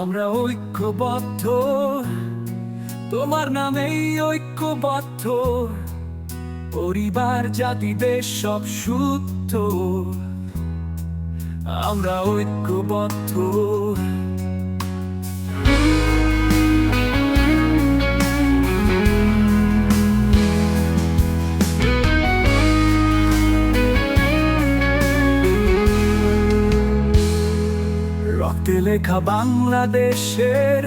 আমরা ঐক্যবদ্ধ। তোমার নামেই ঐক্যবদ্ধ। পরিবার জাতি দেশ সব শুদ্ধ। আমরা ঐক্যবদ্ধ। লেখা বাংলাদেশের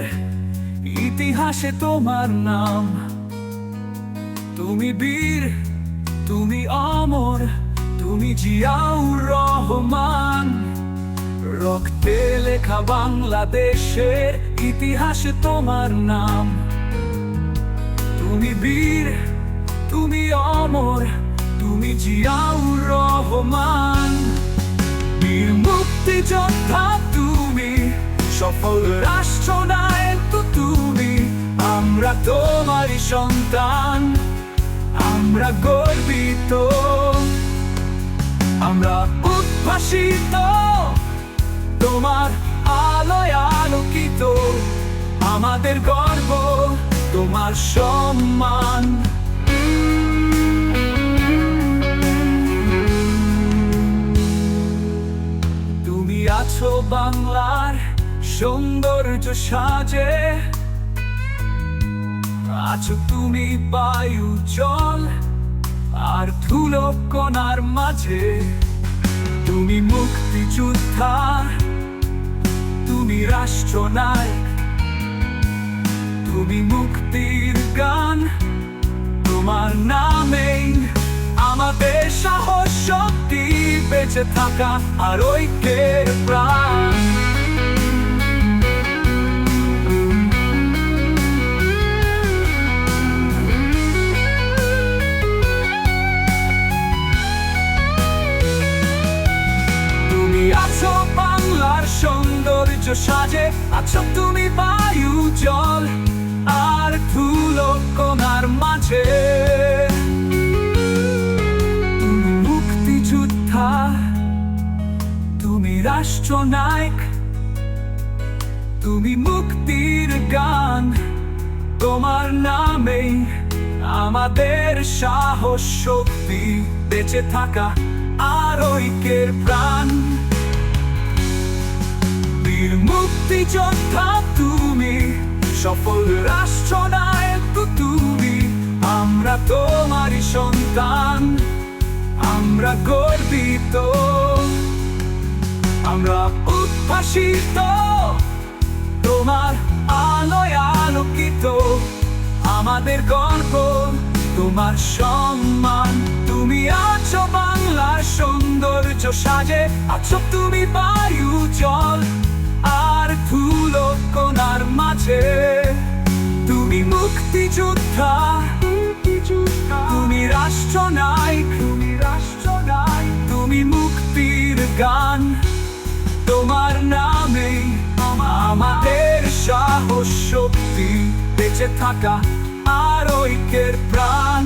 ইতিহাসে তোমার নাম। তুমি বীর, তুমি অমর, তুমি জিয়াউর রহমান। রক্তে লেখা বাংলাদেশের ইতিহাসে তোমার নাম। তুমি বীর, তুমি অমর, তুমি জিয়াউর রহমান। বীর মুক্তিযোদ্ধা সফল রাষ্ট্রনায়ক তো তুমি। আমরা তোমারই সন্তান। আমরা গর্বিত। আমরা উদ্ভাসিত। তোমার আলোয় আলোকিত। আমাদের গর্ব, তোমার সম্মান। তুমি আছো বাংলার সৌন্দর্য সাজে। আছো তুমি বায়ু জল আর ধুলো কণার মাঝে। তুমি মুক্তিযোদ্ধা, তুমি রাষ্ট্রনায়ক। তুমি মুক্তির গান, তোমার নামেই আমাদের সাহস শক্তি। বেঁচে থাকা আর ঐক্যের আছো বাংলার সৌন্দর্য সাজে, আছো তুমি বায়ু, জল আর ধুলো কণার মাঝে। তুমি মুক্তিযোদ্ধা, তুমি তুমি মুক্তির গান, তোমার নামেই আমাদের সাহস, শক্তি বেঁচে থাকা আর ঐক্যের প্রাণ। মুক্তিযোদ্ধা তুমি সফল রাষ্ট্রনায়ক তুমি। আমরা তোমারই সন্তান, আমরা গর্বিত। আমরা উদ্ভাসিত, তোমার আলোয় আলোকিত। আমাদের গর্ব, তোমার সম্মান। তুমি আছো বাংলার সৌন্দর্য সাজে, আছো তুমি বায়ু জল। ধুলো কোনার মাঝে। তুমি মুক্তিযোদ্ধা। তুমি রাষ্ট্রনায়ক তুমি রাষ্ট্রনায়ক। তুমি মুক্তির গান। তোমার নামে আমাদের সাহস, শক্তি, বেঁচে থাকা আর ঐক্যের প্রাণ।